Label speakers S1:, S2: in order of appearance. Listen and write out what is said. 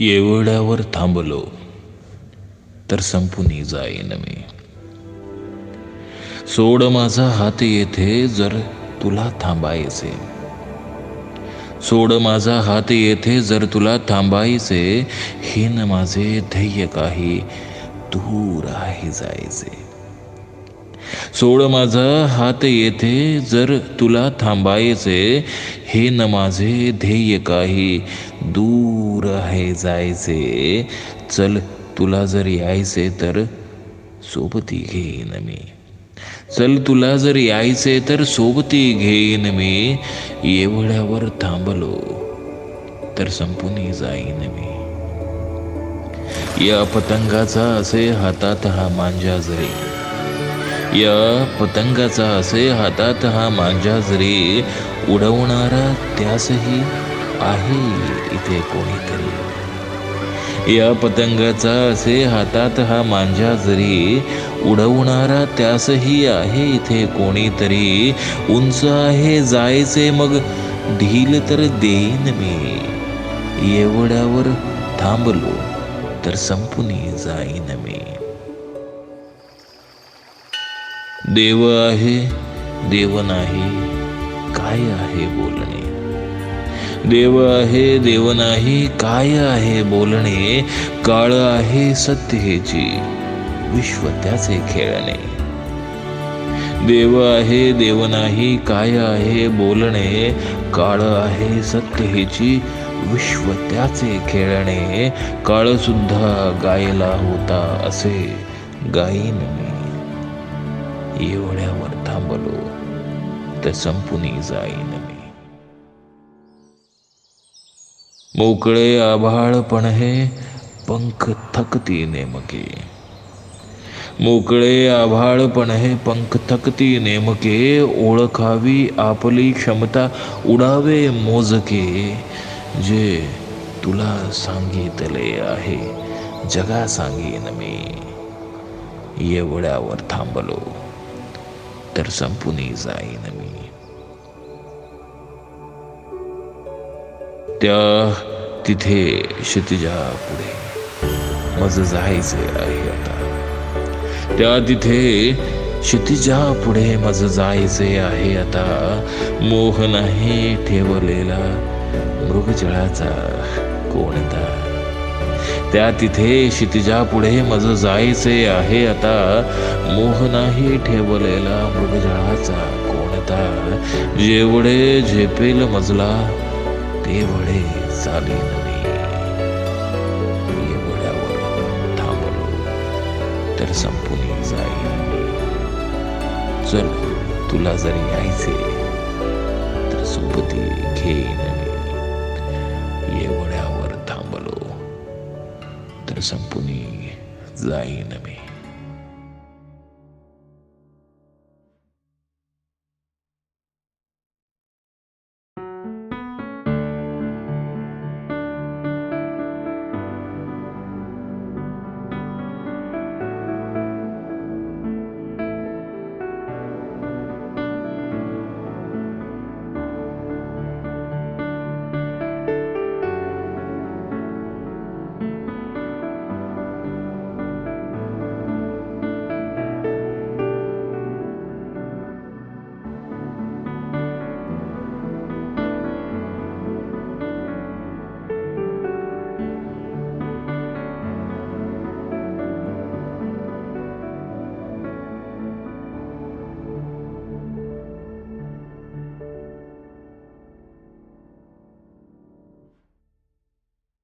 S1: एवढ्यावर थांबलो तर संपून जाईन मी. सोड माझा हात येथे जर तुला थांबायचे. सोड माझा हात येथे जर तुला थांबायचे. हे न माझे ध्येय काही तू आहे जायचे. सोड माझा हात येथे जर तुला थांबायचे हे न माझे ध्येय काही. दूर आहे जायचे. चल तुला जर यायचे तर सोबती घेईन मी. चल तुला जर यायचे तर सोबती घेईन मी. एवढ्यावर थांबलो तर संपून जाईन मी. या पतंगाचा असे हातात हा मांजा जरी. या पतंगाचा असे हातात हा मांजा जरी उडवणारा त्यासही आहे इथे कोणीतरी. या पतंगाचा असे हातात हा मांजा जरी उडवणारा त्यासही आहे इथे कोणीतरी. उंच आहे जायचे मग ढील तर देईन मी. एवढ्यावर थांबलो तर संपून जाईन मी. देव आहे देव नाही काय आहे बोलणे? देव आहे देव नाही काय आहे बोलणे? काळ आहे सत्य हेची विश्व त्याचे खेळणे. देव आहे देव नाही काय आहे बोलणे? काळ आहे सत्य हेची विश्व त्याचे खेळणे. काळ सुद्धा गायला होता असे गाईन मी. एवढ्यावर थांबलो. तर संपून जाईन मी. मोकळे आभाळ पण हे पंख थकती नेमके. मोकळे आभाळ पण हे पंख थकती नेमके. ओळखावी आपली क्षमता उडावे मोजके. जे तुला सांगितले आहे जगा सांगेन मी. एवढ्यावर थांबलो. तर संपूनही जाईन मी. त्या तिथे क्षितिजा पुढे. मज जायचे आहे आता. त्या तिथे क्षितिजा पुढे मज जायचे आहे आता. मोह नाही ठेवलेला मृगजळाचा कोणता. त्या तिथे क्षितिजा पुढे माझं जायचे आहे आता. मोह नाही ठेवलेला मृगजळाचा कोणता जेवढे झेपेल मजला तेवढे चालेल तर संपून जाईल चल तुला जरी यायचे तर सोबती घेईन एवढ्यावर थांबलो